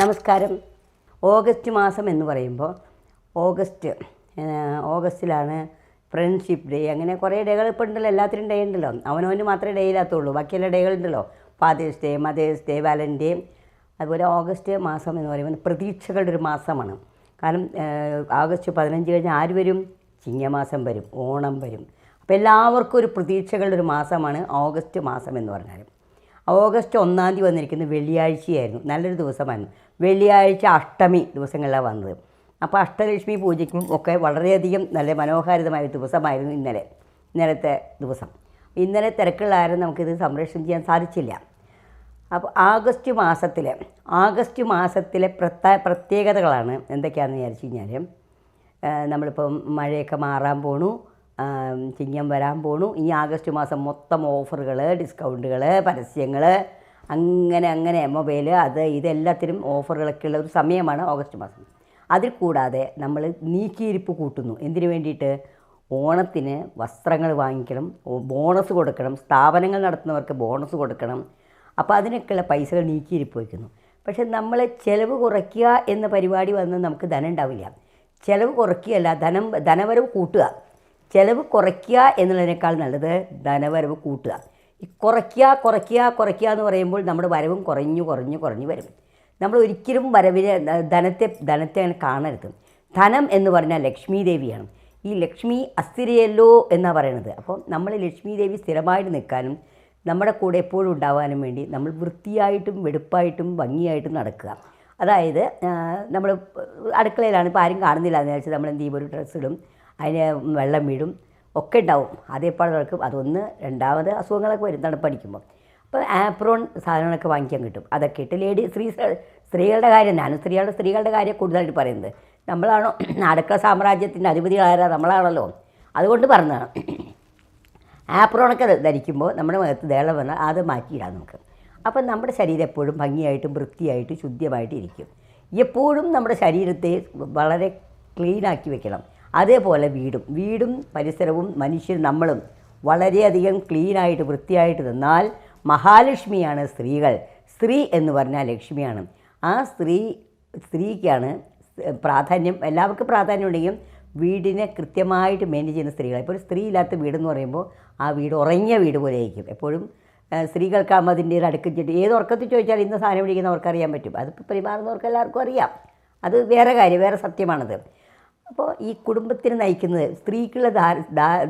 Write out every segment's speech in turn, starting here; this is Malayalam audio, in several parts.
നമസ്കാരം. ഓഗസ്റ്റ് മാസം എന്ന് പറയുമ്പോൾ ഓഗസ്റ്റ് ഓഗസ്റ്റിലാണ് ഫ്രണ്ട്ഷിപ്പ് ഡേ അങ്ങനെ കുറേ ഡേകൾ ഇപ്പോൾ ഉണ്ടല്ലോ എല്ലാത്തിനും ഡേ ഉണ്ടല്ലോ. അവനവന് മാത്രമേ ഡേ ഇല്ലാത്തുള്ളൂ. ഡേകൾ ഉണ്ടല്ലോ. ഫാദേഴ്സ് ഡേ മദേഴ്സ് ഡേ വാലന്റെ അതുപോലെ ഓഗസ്റ്റ് മാസം എന്ന് പറയുമ്പോൾ പ്രതീക്ഷകളുടെ ഒരു മാസമാണ്. കാരണം ഓഗസ്റ്റ് പതിനഞ്ച് കഴിഞ്ഞാൽ ആര് വരും? ചിങ്ങമാസം വരും ഓണം വരും. അപ്പോൾ എല്ലാവർക്കും ഒരു പ്രതീക്ഷകളുടെ ഒരു മാസമാണ് ഓഗസ്റ്റ് മാസം എന്ന് പറഞ്ഞാൽ ഓഗസ്റ്റ് ഒന്നാം തീയതി വന്നിരിക്കുന്നത് വെള്ളിയാഴ്ചയായിരുന്നു. നല്ലൊരു ദിവസമായിരുന്നു. വെള്ളിയാഴ്ച അഷ്ടമി ദിവസങ്ങളിലാണ് വന്നത്. അപ്പോൾ അഷ്ടലക്ഷ്മി പൂജയ്ക്കും ഒക്കെ വളരെയധികം നല്ല മനോഹാരിതമായ ദിവസമായിരുന്നു ഇന്നലെ ഇന്നലത്തെ ദിവസം. ഇന്നലെ തിരക്കുള്ളാരും നമുക്കിത് സംരക്ഷണം ചെയ്യാൻ സാധിച്ചില്ല. അപ്പോൾ ആഗസ്റ്റ് മാസത്തിലെ ആഗസ്റ്റ് മാസത്തിലെ പ്രത്യേക പ്രത്യേകതകളാണ് എന്തൊക്കെയാണെന്ന് വിചാരിച്ചു കഴിഞ്ഞാൽ നമ്മളിപ്പം മഴയൊക്കെ മാറാൻ പോണു. ചിങ്ങം വരാൻ പോണു. ഇനി ആഗസ്റ്റ് മാസം മൊത്തം ഓഫറുകൾ ഡിസ്കൗണ്ടുകൾ പരസ്യങ്ങൾ അങ്ങനെ അങ്ങനെ മൊബൈൽ അത് ഇതെല്ലാത്തിനും ഓഫറുകളൊക്കെ ഉള്ള ഒരു സമയമാണ് ഓഗസ്റ്റ് മാസം. അതിൽ കൂടാതെ നമ്മൾ നീക്കിയിരിപ്പ് കൂട്ടുന്നു. എന്തിനു വേണ്ടിയിട്ട്? ഓണത്തിന് വസ്ത്രങ്ങൾ വാങ്ങിക്കണം ബോണസ് കൊടുക്കണം സ്ഥാപനങ്ങൾ നടത്തുന്നവർക്ക് ബോണസ് കൊടുക്കണം. അപ്പോൾ അതിനൊക്കെയുള്ള പൈസകൾ നീക്കിയിരിപ്പ് വയ്ക്കുന്നു. പക്ഷെ നമ്മൾ ചിലവ് കുറയ്ക്കുക എന്ന പരിപാടി വന്ന് നമുക്ക് ധനം ഉണ്ടാവില്ല. ചിലവ് കുറയ്ക്കുകയല്ല ധനം ധനവരവ് കൂട്ടുക. ചിലവ് കുറയ്ക്കുക എന്നുള്ളതിനേക്കാൾ നല്ലത് ധനവരവ് കൂട്ടുക. ഈ കുറയ്ക്കുക കുറയ്ക്കുക കുറയ്ക്കുക എന്ന് പറയുമ്പോൾ നമ്മുടെ വരവും കുറഞ്ഞു കുറഞ്ഞു കുറഞ്ഞു വരും. നമ്മൾ ഒരിക്കലും വരവിനെ ധനത്തെ ധനത്തെ അങ്ങനെ കാണരുത്. ധനം എന്ന് പറഞ്ഞാൽ ലക്ഷ്മി ദേവിയാണ്. ഈ ലക്ഷ്മി അസ്ഥിരയല്ലോ എന്നാണ് പറയണത്. അപ്പോൾ നമ്മൾ ലക്ഷ്മി ദേവി സ്ഥിരമായിട്ട് നിൽക്കാനും നമ്മുടെ കൂടെ എപ്പോഴും ഉണ്ടാവാനും വേണ്ടി നമ്മൾ വൃത്തിയായിട്ടും വെടുപ്പായിട്ടും ഭംഗിയായിട്ടും നടക്കുക. അതായത് നമ്മൾ അടുക്കളയിലാണ് ഇപ്പോൾ ആരും കാണുന്നില്ല എന്ന് വെച്ചാൽ നമ്മൾ എന്ത് ചെയ്യും? ഒരു ഡ്രസ്സ് ഇടും അതിന് വെള്ളം വീഴും ഒക്കെ ഉണ്ടാവും. നടക്കും അതൊന്ന് രണ്ടാമത് അസുഖങ്ങളൊക്കെ വരും. തണുപ്പടിക്കുമ്പോൾ അപ്പോൾ ആപ്രോൺ സാധനങ്ങളൊക്കെ വാങ്ങിക്കാൻ കിട്ടും. അതൊക്കെ ഇട്ട് ലേഡി സ്ത്രീ സ്ത്രീകളുടെ കാര്യം ഞാനും സ്ത്രീകളുടെ സ്ത്രീകളുടെ കാര്യം കൂടുതലായിട്ട് പറയുന്നത്. നമ്മളാണോ അടുക്കള സാമ്രാജ്യത്തിന്റെ അധിപതികളാരാ? നമ്മളാണല്ലോ. അതുകൊണ്ട് പറഞ്ഞതാണ്. ആപ്രോണൊക്കെ ധരിക്കുമ്പോൾ നമ്മുടെ മുഖത്ത് ദേളം വന്നാൽ അത് മാറ്റിയിടാം നമുക്ക്. അപ്പം നമ്മുടെ ശരീരം എപ്പോഴും ഭംഗിയായിട്ടും വൃത്തിയായിട്ടും ശുദ്ധിയായിട്ടും ഇരിക്കും. എപ്പോഴും നമ്മുടെ ശരീരത്തെ വളരെ ക്ലീനാക്കി വെക്കണം. അതേപോലെ വീടും. വീടും പരിസരവും മനുഷ്യർ നമ്മളും വളരെയധികം ക്ലീനായിട്ട് വൃത്തിയായിട്ട് നിന്നാൽ മഹാലക്ഷ്മിയാണ് സ്ത്രീകൾ. സ്ത്രീ എന്ന് പറഞ്ഞാൽ ലക്ഷ്മിയാണ്. ആ സ്ത്രീ സ്ത്രീക്കാണ് പ്രാധാന്യം എല്ലാവർക്കും പ്രാധാന്യം ഉണ്ടെങ്കിലും വീടിനെ കൃത്യമായിട്ട് മെയിന്റെയിൻ ചെയ്യുന്ന സ്ത്രീകൾ ഇപ്പോൾ ഒരു സ്ത്രീ ഇല്ലാത്ത വീടെന്ന് പറയുമ്പോൾ ആ വീട് ഉറങ്ങിയ വീട് പോലെ ആയിരിക്കും. എപ്പോഴും സ്ത്രീകൾക്കാകുമ്പോൾ അതിന്റെ ഒരു ചെട്ടി ഏത് ഉറക്കത്തിൽ ചോദിച്ചാൽ ഇന്ന് സാധനം പിടിക്കുന്നവർക്ക് അറിയാൻ പറ്റും. അത് പെരുമാറുന്നവർക്ക് എല്ലാവർക്കും അറിയാം. അത് വേറെ കാര്യം വേറെ സത്യമാണത്. അപ്പോൾ ഈ കുടുംബത്തിന് നയിക്കുന്നത് സ്ത്രീക്കുള്ള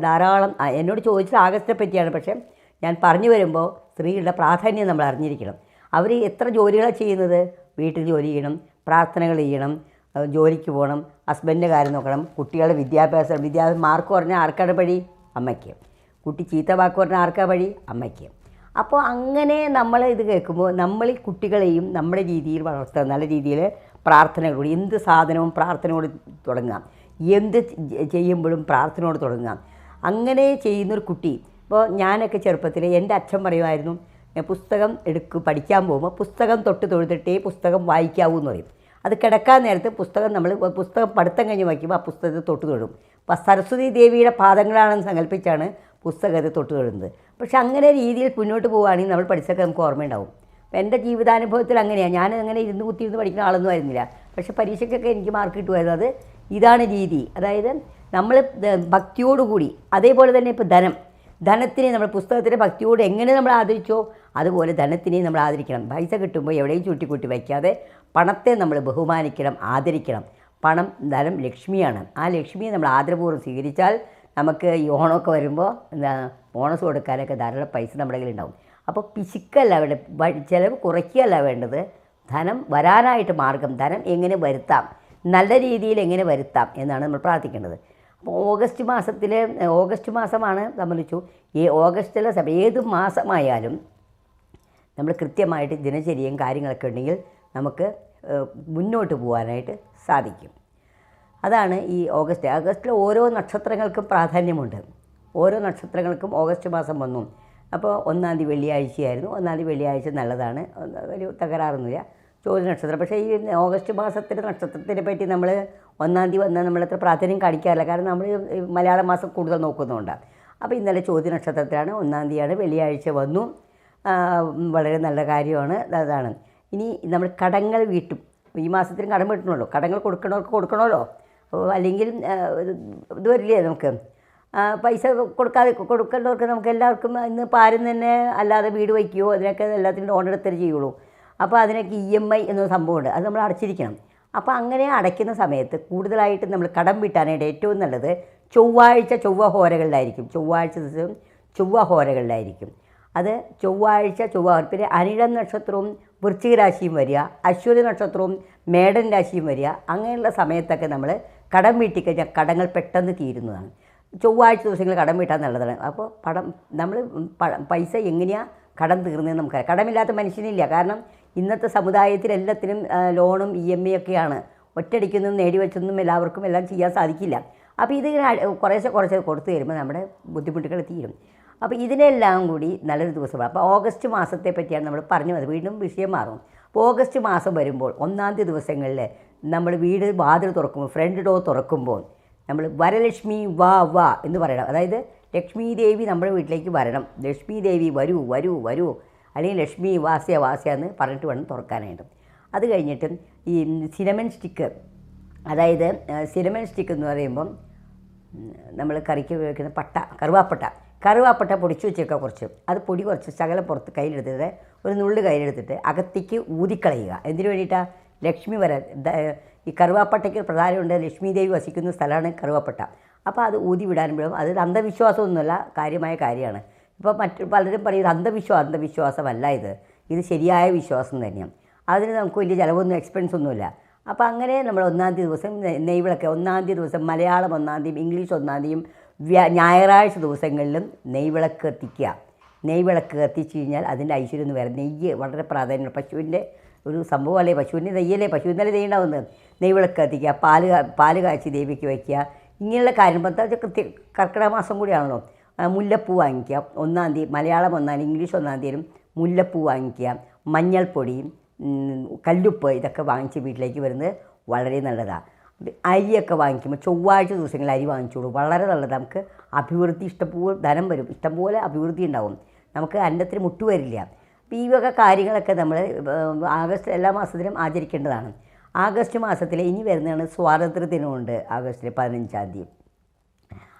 ധാരാളം എന്നോട് ചോദിച്ചത് ആഗസ്റ്റിനെ പറ്റിയാണ്. പക്ഷേ ഞാൻ പറഞ്ഞു വരുമ്പോൾ സ്ത്രീകളുടെ പ്രാധാന്യം നമ്മൾ അറിഞ്ഞിരിക്കണം. അവർ എത്ര ജോലികളാണ് ചെയ്യുന്നത്? വീട്ടിൽ ജോലി ചെയ്യണം പ്രാർത്ഥനകൾ ചെയ്യണം ജോലിക്ക് പോകണം ഹസ്ബൻഡിന്റെ കാര്യം നോക്കണം കുട്ടികളുടെ വിദ്യാഭ്യാസം വിദ്യാഭ്യാസം മാർക്ക് പറഞ്ഞാൽ ആർക്കാണ് വഴി അമ്മയ്ക്ക്. കുട്ടി ചീത്ത വാക്ക് പറഞ്ഞാൽ ആർക്കാ വഴി അമ്മയ്ക്ക്. അപ്പോൾ അങ്ങനെ നമ്മൾ ഇത് കേൾക്കുമ്പോൾ നമ്മൾ കുട്ടികളെയും നമ്മുടെ രീതിയിൽ വളർത്തുക നല്ല രീതിയിൽ പ്രാർത്ഥനകളോട് എന്ത് സാധനവും പ്രാർത്ഥനയോട് തുടങ്ങാം. എന്ത് ചെയ്യുമ്പോഴും പ്രാർത്ഥനയോട് തുടങ്ങാം. അങ്ങനെ ചെയ്യുന്നൊരു കുട്ടി ഇപ്പോൾ ഞാനൊക്കെ ചെറുപ്പത്തിൽ എന്റെ അച്ഛൻ പറയുമായിരുന്നു "ഏ, പുസ്തകം എടുക്ക് പഠിക്കാൻ പോകുമ്പോൾ പുസ്തകം തൊട്ട് തൊഴുതിട്ടേ പുസ്തകം വായിക്കാവൂ എന്ന് പറയും. അത് കിടക്കാൻ നേരത്ത് പുസ്തകം നമ്മൾ പുസ്തകം പഠിത്തം കഴിഞ്ഞ് വായിക്കുമ്പോൾ ആ പുസ്തകത്തെ തൊട്ട് തൊഴും. അപ്പോൾ സരസ്വതി ദേവിയുടെ പാദങ്ങളാണെന്ന് സങ്കല്പിച്ചാണ് പുസ്തകത്തെ തൊട്ട് തൊഴുന്നത്. പക്ഷെ അങ്ങനെ രീതിയിൽ മുന്നോട്ട് പോവുകയാണെങ്കിൽ നമ്മൾ പഠിച്ചൊക്കെ നമുക്ക് ഓർമ്മയുണ്ടാവും. അപ്പോൾ എന്റെ ജീവിതാനുഭവത്തിൽ അങ്ങനെയാണ് ഞാൻ അങ്ങനെ ഇരുന്ന് കുത്തിയിരുന്ന് പഠിക്കുന്ന ആളൊന്നും ആയിരുന്നില്ല. പക്ഷെ പരീക്ഷയ്ക്കൊക്കെ എനിക്ക് മാർക്ക് കിട്ടുമായിരുന്നു. അത് ഇതാണ് രീതി. അതായത് നമ്മൾ ഭക്തിയോടുകൂടി അതേപോലെ തന്നെ ഇപ്പോൾ ധനം. ധനത്തിനെ നമ്മൾ പുസ്തകത്തിന്റെ ഭക്തിയോട് എങ്ങനെ നമ്മൾ ആദരിച്ചോ അതുപോലെ ധനത്തിനെയും നമ്മൾ ആദരിക്കണം. പൈസ കിട്ടുമ്പോൾ എവിടെയും ചുട്ടിക്കൂട്ടി വയ്ക്കാതെ പണത്തെ നമ്മൾ ബഹുമാനിക്കണം ആദരിക്കണം. പണം ധനം ലക്ഷ്മിയാണ്. ആ ലക്ഷ്മിയെ നമ്മൾ ആദരപൂർവം സ്വീകരിച്ചാൽ നമുക്ക് ഈ ഓണമൊക്കെ വരുമ്പോൾ എന്താ ബോണസ് കൊടുക്കാനൊക്കെ ധാരാളം പൈസ നമ്മുടെ കയ്യിലുണ്ടാവും. അപ്പോൾ പിശുക്കല്ല വ- ചിലവ് കുറയ്ക്കുകയല്ല വേണ്ടത്. ധനം വരാനായിട്ട് മാർഗം ധനം എങ്ങനെ വരുത്താം നല്ല രീതിയിൽ എങ്ങനെ വരുത്താം എന്നാണ് നമ്മൾ പ്രാർത്ഥിക്കേണ്ടത്. അപ്പോൾ ഓഗസ്റ്റ് മാസത്തിൽ ഓഗസ്റ്റ് മാസമാണ് സംബന്ധിച്ചു ഈ ഓഗസ്റ്റിലെ സമയം ഏത് മാസമായാലും നമ്മൾ കൃത്യമായിട്ട് ദിനചര്യയും കാര്യങ്ങളൊക്കെ ഉണ്ടെങ്കിൽ നമുക്ക് മുന്നോട്ട് പോകാനായിട്ട് സാധിക്കും. അതാണ് ഈ ഓഗസ്റ്റ്. ഓഗസ്റ്റിലെ ഓരോ നക്ഷത്രങ്ങൾക്കും പ്രാധാന്യമുണ്ട്. ഓരോ നക്ഷത്രങ്ങൾക്കും ഓഗസ്റ്റ് മാസം വന്നു. അപ്പോൾ ഒന്നാം തീയതി വെള്ളിയാഴ്ചയായിരുന്നു. ഒന്നാം തീയതി വെള്ളിയാഴ്ച നല്ലതാണ്. ഒരു തകരാറൊന്നുമില്ല. ചോദ്യ നക്ഷത്രം. പക്ഷേ ഈ ഓഗസ്റ്റ് മാസത്തിന്റെ നക്ഷത്രത്തിനെ പറ്റി നമ്മൾ ഒന്നാം തീയതി വന്നാൽ നമ്മളത്ര പ്രാധാന്യം കാണിക്കാറില്ല. കാരണം നമ്മൾ മലയാള മാസം കൂടുതൽ നോക്കുന്നുണ്ടാണ് അപ്പോൾ ഇന്നലെ ചോദ്യ നക്ഷത്രത്തിലാണ്. ഒന്നാം തീയതിയാണ് വെള്ളിയാഴ്ച വന്നു. വളരെ നല്ല കാര്യമാണ്. അതാണ്. ഇനി നമ്മൾ കടങ്ങൾ വീട്ടും. ഈ മാസത്തിന് കടം വീട്ടണമല്ലോ കടങ്ങൾ കൊടുക്കണവർക്ക് കൊടുക്കണമല്ലോ. അല്ലെങ്കിൽ ഇത് വരില്ലേ നമുക്ക്? പൈസ കൊടുക്കാതെ കൊടുക്കേണ്ടവർക്ക് നമുക്ക് എല്ലാവർക്കും ഇന്ന് പാരം തന്നെ അല്ലാതെ വീട് വയ്ക്കുകയോ അതിനൊക്കെ എല്ലാത്തിനും ലോൺ എടുത്തേ ചെയ്യുള്ളൂ. അപ്പോൾ അതിനൊക്കെ ഇ എം ഐ എന്നൊരു സംഭവമുണ്ട്. അത് നമ്മൾ അടച്ചിരിക്കണം. അപ്പോൾ അങ്ങനെ അടയ്ക്കുന്ന സമയത്ത് കൂടുതലായിട്ട് നമ്മൾ കടം വീട്ടാനായിട്ട് ഏറ്റവും നല്ലത് ചൊവ്വാഴ്ച ചൊവ്വ ഹോരകളിലായിരിക്കും ചൊവ്വാഴ്ച ദിവസം ചൊവ്വ ഹോരകളിലായിരിക്കും അത് ചൊവ്വാഴ്ച ചൊവ്വ പിന്നെ അനിഴം നക്ഷത്രവും വൃശ്ചിക രാശിയും വരിക അശ്വതി നക്ഷത്രവും മേടൻ രാശിയും വരിക അങ്ങനെയുള്ള സമയത്തൊക്കെ നമ്മൾ കടം വീട്ടിക്കഴിഞ്ഞാൽ കടങ്ങൾ പെട്ടെന്ന് തീരുന്നതാണ്. ചൊവ്വാഴ്ച ദിവസങ്ങൾ കടം വീട്ടാൻ നല്ലതാണ്. അപ്പോൾ പടം നമ്മൾ പൈസ എങ്ങനെയാണ് കടം തീർന്നതെന്ന് നമുക്കറിയാം. കടമില്ലാത്ത മനുഷ്യനില്ല. കാരണം ഇന്നത്തെ സമുദായത്തിൽ എല്ലാത്തിനും ലോണും ഇ എം ഐ ഒക്കെയാണ് ഒറ്റയടിക്കൊന്നും നേടിവെച്ചൊന്നും എല്ലാവർക്കും എല്ലാം ചെയ്യാൻ സാധിക്കില്ല. അപ്പോൾ ഇതിങ്ങനെ കുറേശ്ശെ കുറേശ്ശെ കൊടുത്തു തരുമ്പോൾ നമ്മുടെ ബുദ്ധിമുട്ടുകൾ തീരും. അപ്പോൾ ഇതിനെല്ലാം കൂടി നല്ലൊരു ദിവസമാണ്. അപ്പോൾ ഓഗസ്റ്റ് മാസത്തെ പറ്റിയാണ് നമ്മൾ പറഞ്ഞു വന്നത്. വീണ്ടും വിഷയം മാറും. അപ്പോൾ ഓഗസ്റ്റ് മാസം വരുമ്പോൾ ഒന്നാം തീയതി ദിവസങ്ങളിൽ നമ്മൾ വീട് വാതിൽ തുറക്കുമ്പോൾ ഫ്രണ്ട് ഡോർ തുറക്കുമ്പോൾ നമ്മൾ വരലക്ഷ്മി വാ വാ എന്ന് പറയണം. അതായത് ലക്ഷ്മി ദേവി നമ്മുടെ വീട്ടിലേക്ക് വരണം. ലക്ഷ്മി ദേവി വരൂ വരൂ വരൂ. അല്ലെങ്കിൽ ലക്ഷ്മി വാസ്യ വാസ്യ എന്ന് പറഞ്ഞിട്ട് വേണം തുറക്കാനായിട്ട്. അത് കഴിഞ്ഞിട്ട് ഈ സിനമൻ സ്റ്റിക്ക് അതായത് സിനമൻ സ്റ്റിക്ക് എന്ന് പറയുമ്പം നമ്മൾ കറിക്ക് ഉപയോഗിക്കുന്ന പട്ട കറുവാപ്പട്ട. കറുവാപ്പട്ട പൊടിച്ചു വെച്ചേക്കുക കുറച്ച്. അത് പൊടി കുറച്ച് ശകലം പുറത്ത് കയ്യിലെടുത്തിട്ട് ഒരു നുള്ളു കയ്യിലെടുത്തിട്ട് അകത്തേക്ക് ഊതിക്കളയുക. എന്തിനു വേണ്ടിയിട്ടാണ് ലക്ഷ്മി വരാൻ ഈ കറുവാപ്പട്ടയ്ക്ക് പ്രധാനമുണ്ട്. ലക്ഷ്മി ദേവി വസിക്കുന്ന സ്ഥലമാണ് കറുവാപ്പട്ട. അപ്പോൾ അത് ഊതി വിടാനും അത് അന്ധവിശ്വാസമൊന്നുമല്ല കാര്യമായ കാര്യമാണ്. ഇപ്പോൾ മറ്റു പലരും പറയും അന്ധവിശ്വാസം അന്ധവിശ്വാസമല്ല ഇത്. ഇത് ശരിയായ വിശ്വാസം തന്നെയാണ്. അതിന് നമുക്ക് വലിയ ചിലവൊന്നും എക്സ്പെൻസ് ഒന്നുമില്ല. അപ്പോൾ അങ്ങനെ നമ്മൾ ഒന്നാം തീയതി ദിവസം നെയ്വിളക്കെ ഒന്നാം തീയതി ദിവസം മലയാളം ഒന്നാം തീയതി ഇംഗ്ലീഷ് ഒന്നാം തീയതിയും വ്യ- ഞായറാഴ്ച ദിവസങ്ങളിലും നെയ്വിളക്ക് കത്തിക്കുക. നെയ്വിളക്ക് കത്തിച്ച് കഴിഞ്ഞാൽ അതിന്റെ ഐശ്വര്യം എന്ന് വേറെ നെയ്യ് വളരെ പ്രാധാന്യമാണ് പശുവിന്റെ ഒരു സംഭവമല്ലേ? പശുവിന്റെ നെയ്യല്ലേ? പശുവിന്റെ നെയ്യുണ്ടാവുന്നത് നെയ്വിളക്ക് കത്തിക്കുക പാൽ പാൽ കാച്ചി ദേവിക്ക് വയ്ക്കുക. ഇങ്ങനെയുള്ള കാര്യം പത്താഴ്ച കൃത്യ കർക്കിടക മാസം കൂടിയാണല്ലോ. മുല്ലപ്പൂ വാങ്ങിക്കുക. ഒന്നാം തീയതി മലയാളം ഒന്നാം തീയതി ഇംഗ്ലീഷ് ഒന്നാം തീയതി മുല്ലപ്പൂ വാങ്ങിക്കുക. മഞ്ഞൾപ്പൊടി കല്ലുപ്പ് ഇതൊക്കെ വാങ്ങിച്ച് വീട്ടിലേക്ക് വരുന്നത് വളരെ നല്ലതാണ് അരിയൊക്കെ വാങ്ങിക്കുമ്പോൾ ചൊവ്വാഴ്ച ദിവസങ്ങളിൽ അരി വാങ്ങിച്ചോളൂ. വളരെ നല്ലതാണ് നമുക്ക് അഭിവൃദ്ധി ഇഷ്ടംപോലെ ധനം വരും. ഇഷ്ടംപോലെ അഭിവൃദ്ധി ഉണ്ടാവും. നമുക്ക് അന്നത്തിന് മുട്ടു വരില്ല അപ്പോൾ ഈ വക കാര്യങ്ങളൊക്കെ നമ്മൾ ആഗസ്റ്റ് എല്ലാ മാസത്തിലും ആചരിക്കേണ്ടതാണ്. ആഗസ്റ്റ് മാസത്തിൽ ഇനി വരുന്നതാണ് സ്വാതന്ത്ര്യ ദിനമുണ്ട് ആഗസ്റ്റിൽ പതിനഞ്ചാം തീയതി.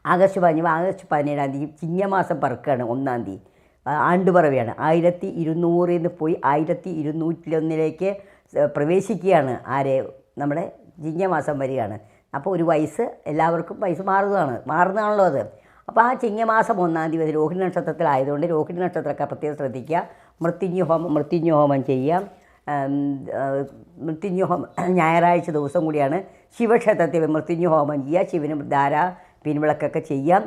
ആഗസ്റ്റ് പതിനഞ്ച് ആഗസ്റ്റ് പതിനേഴാം തീയതി ചിങ്ങമാസം പറക്കുകയാണ് ഒന്നാം തീയതി. ആണ്ടുപറവയാണ്. ആയിരത്തി ഇരുന്നൂറിൽ നിന്ന് പോയി ആയിരത്തി ഇരുന്നൂറ്റിലൊന്നിലേക്ക് പ്രവേശിക്കുകയാണ് ആരെ? നമ്മുടെ ചിങ്ങമാസം വരികയാണ്. അപ്പോൾ ഒരു വയസ്സ് എല്ലാവർക്കും വയസ്സ് മാറുന്നതാണ് മാറുന്നതാണല്ലോ അത്. അപ്പോൾ ആ ചിങ്ങമാസം ഒന്നാം തീയതി രോഹിണി നക്ഷത്രത്തിലായതുകൊണ്ട് രോഹിണി നക്ഷത്രമൊക്കെ പ്രത്യേകം ശ്രദ്ധിക്കുക. മൃത്യുഞ്ഞ് ഹോമം മൃത്യുഞ്ഞ് ഹോമം ചെയ്യാം ഉം, ആ, മൃത്യുഞ്ജ ഹോമം ഞായറാഴ്ച ദിവസം കൂടിയാണ് ശിവക്ഷേത്രത്തിൽ മൃത്യുഹോമം ഹോമം ചെയ്യുക. ശിവന് ധാര പിൻവിളക്കൊക്കെ ചെയ്യാം.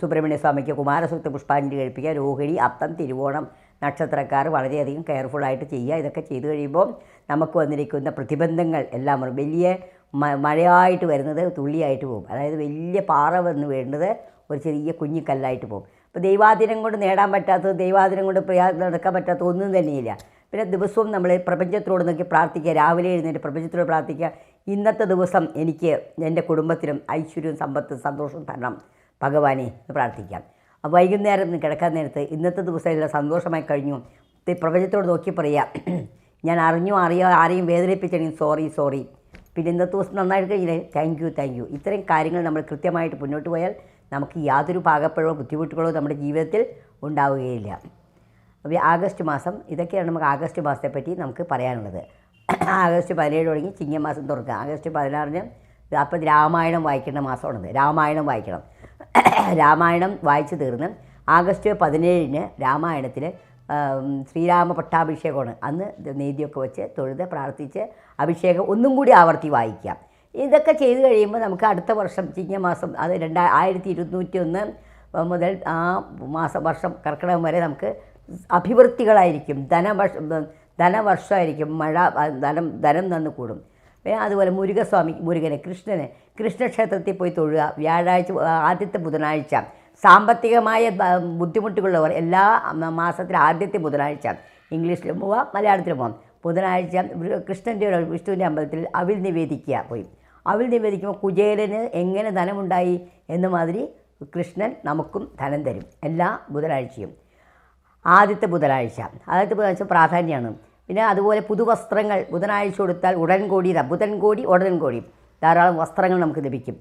സുബ്രഹ്മണ്യ സ്വാമിക്ക് കുമാരസൂക്ത പുഷ്പാഞ്ജലി കഴിപ്പിക്കുക. രോഹിണി അത്തം തിരുവോണം നക്ഷത്രക്കാർ വളരെയധികം കെയർഫുള്ളായിട്ട് ചെയ്യുക. ഇതൊക്കെ ചെയ്തു കഴിയുമ്പോൾ നമുക്ക് വന്നിരിക്കുന്ന പ്രതിബന്ധങ്ങൾ എല്ലാം വലിയ മഴയായിട്ട് വരുന്നത് തുള്ളിയായിട്ട് പോകും. അതായത് വലിയ പാറ വന്ന് വേണ്ടത് ഒരു ചെറിയ കുഞ്ഞിക്കല്ലായിട്ട് പോകും. അപ്പോൾ ദൈവാദിനം കൊണ്ട് നേടാൻ പറ്റാത്തത് ദൈവാദിനം കൊണ്ട് നടക്കാൻ പറ്റാത്ത ഒന്നും തന്നെയില്ല. പിന്നെ ദിവസവും നമ്മൾ പ്രപഞ്ചത്തിനോട് നോക്കി പ്രാർത്ഥിക്കുക. രാവിലെ എഴുന്നേറ്റ് പ്രപഞ്ചത്തിനോട് പ്രാർത്ഥിക്കുക. ഇന്നത്തെ ദിവസം എനിക്ക് എന്റെ കുടുംബത്തിനും ഐശ്വര്യവും സമ്പത്തും സന്തോഷവും തരണം. ഭഗവാനെ എന്ന് പ്രാർത്ഥിക്കാം. അപ്പോൾ വൈകുന്നേരം കിടക്കാൻ നേരത്ത് ഇന്നത്തെ ദിവസം എല്ലാം സന്തോഷമായി കഴിഞ്ഞു. പ്രപഞ്ചത്തോട് നോക്കി പറയുക. ഞാൻ അറിഞ്ഞോ അറിയോ ആരെയും വേദനിപ്പിച്ചെങ്കിൽ സോറി സോറി പിന്നെ ഇന്നത്തെ ദിവസം നന്നായിട്ട് കഴിഞ്ഞില്ലേ? താങ്ക് യു താങ്ക് യു ഇത്രയും കാര്യങ്ങൾ നമ്മൾ കൃത്യമായിട്ട് മുന്നോട്ട് പോയാൽ നമുക്ക് യാതൊരു പാകപ്പഴോ ബുദ്ധിമുട്ടുകളോ നമ്മുടെ ജീവിതത്തിൽ ഉണ്ടാവുകയില്ല. ആഗസ്റ്റ് മാസം ഇതൊക്കെയാണ് നമുക്ക് ആഗസ്റ്റ് മാസത്തെ പറ്റി നമുക്ക് പറയാനുള്ളത്. ആഗസ്റ്റ് പതിനേഴ് തുടങ്ങി ചിങ്ങമാസം തുറക്കുക ആഗസ്റ്റ് പതിനാറിന് അപ്പം രാമായണം വായിക്കേണ്ട മാസമാണത്. രാമായണം വായിക്കണം. രാമായണം വായിച്ചു തീർന്ന് ആഗസ്റ്റ് പതിനേഴിന് രാമായണത്തിൽ ശ്രീരാമ പട്ടാഭിഷേകമാണ്. അന്ന് നീതിയൊക്കെ വെച്ച് തൊഴുത് പ്രാർത്ഥിച്ച് അഭിഷേകം ഒന്നും കൂടി ആവർത്തി വായിക്കാം. ഇതൊക്കെ ചെയ്തു കഴിയുമ്പോൾ നമുക്ക് അടുത്ത വർഷം ചിങ്ങമാസം അത് രണ്ടാ ആയിരത്തി ഇരുന്നൂറ്റി ഒന്ന് മുതൽ ആ മാസം വർഷം കർക്കിടകം വരെ നമുക്ക് അഭിവൃദ്ധികളായിരിക്കും ധനവർഷ ധനവർഷമായിരിക്കും മഴ ധനം ധനം നന്ന് കൂടും. അതുപോലെ മുരുകസ്വാമി മുരുകനെ കൃഷ്ണനെ. കൃഷ്ണക്ഷേത്രത്തിൽ പോയി തൊഴുക. വ്യാഴാഴ്ച ആദ്യത്തെ ബുധനാഴ്ച. സാമ്പത്തികമായ ബുദ്ധിമുട്ടുകളുള്ളവർ എല്ലാ മാസത്തിലെ ആദ്യത്തെ ബുധനാഴ്ച. ഇംഗ്ലീഷിലും പോവാം മലയാളത്തിലും പോവാം. ബുധനാഴ്ച കൃഷ്ണന്റെ വിഷ്ണുവിന്റെ അമ്പലത്തിൽ അവിൽ നിവേദിക്കുക പോയി. അവിൽ നിവേദിക്കുമ്പോൾ കുചേലന് എങ്ങനെ ധനമുണ്ടായി എന്ന മാതിരി കൃഷ്ണൻ നമുക്കും ധനം തരും എല്ലാ ബുധനാഴ്ചയും. ആദ്യത്തെ ബുധനാഴ്ച. ആദ്യത്തെ ബുധനാഴ്ച പ്രാധാന്യമാണ് പിന്നെ അതുപോലെ പുതുവസ്ത്രങ്ങൾ ബുധനാഴ്ച കൊടുത്താൽ ഉടൻ കോടി ഇതാ ബുധൻ കോടി ഉടൻ കോടി. ധാരാളം വസ്ത്രങ്ങൾ നമുക്ക് ലഭിക്കും.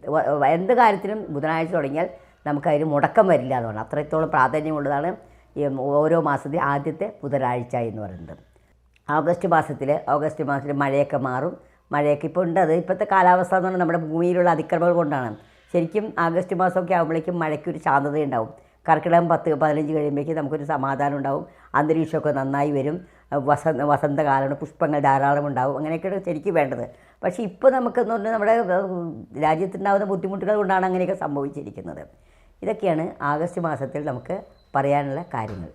എന്ത് കാര്യത്തിനും ബുധനാഴ്ച തുടങ്ങിയാൽ നമുക്കതിന് മുടക്കം വരില്ല എന്നാണ്. അത്രത്തോളം പ്രാധാന്യമുള്ളതാണ് ഈ ഓരോ മാസത്തെ ആദ്യത്തെ ബുധനാഴ്ച എന്ന് പറയുന്നത്. ഓഗസ്റ്റ് മാസത്തിൽ ഓഗസ്റ്റ് മാസത്തിൽ മഴയൊക്കെ മാറും. മഴയൊക്കെ ഇപ്പോൾ ഉണ്ട്. അത് ഇപ്പോഴത്തെ കാലാവസ്ഥ എന്ന് പറഞ്ഞാൽ നമ്മുടെ ഭൂമിയിലുള്ള അതിക്രമങ്ങൾ കൊണ്ടാണ്. ശരിക്കും ആഗസ്റ്റ് മാസമൊക്കെ ആകുമ്പോഴേക്കും മഴയ്ക്കൊരു ശാന്തത ഉണ്ടാവും കർക്കിടകം പത്ത് പതിനഞ്ച് കഴിയുമ്പോഴേക്കും നമുക്കൊരു സമാധാനം ഉണ്ടാവും. അന്തരീക്ഷമൊക്കെ നന്നായി വരും. വസന്ത വസന്തകാലമാണ് പുഷ്പങ്ങൾ ധാരാളം ഉണ്ടാവും. അങ്ങനെയൊക്കെയാണ് ശരിക്കും വേണ്ടത്. പക്ഷേ ഇപ്പോൾ നമുക്കെന്ന് പറഞ്ഞാൽ നമ്മുടെ രാജ്യത്തുണ്ടാകുന്ന ബുദ്ധിമുട്ടുകൾ കൊണ്ടാണ് അങ്ങനെയൊക്കെ സംഭവിച്ചിരിക്കുന്നത്. ഇതൊക്കെയാണ് ആഗസ്റ്റ് മാസത്തിൽ നമുക്ക് പറയാനുള്ള കാര്യങ്ങൾ.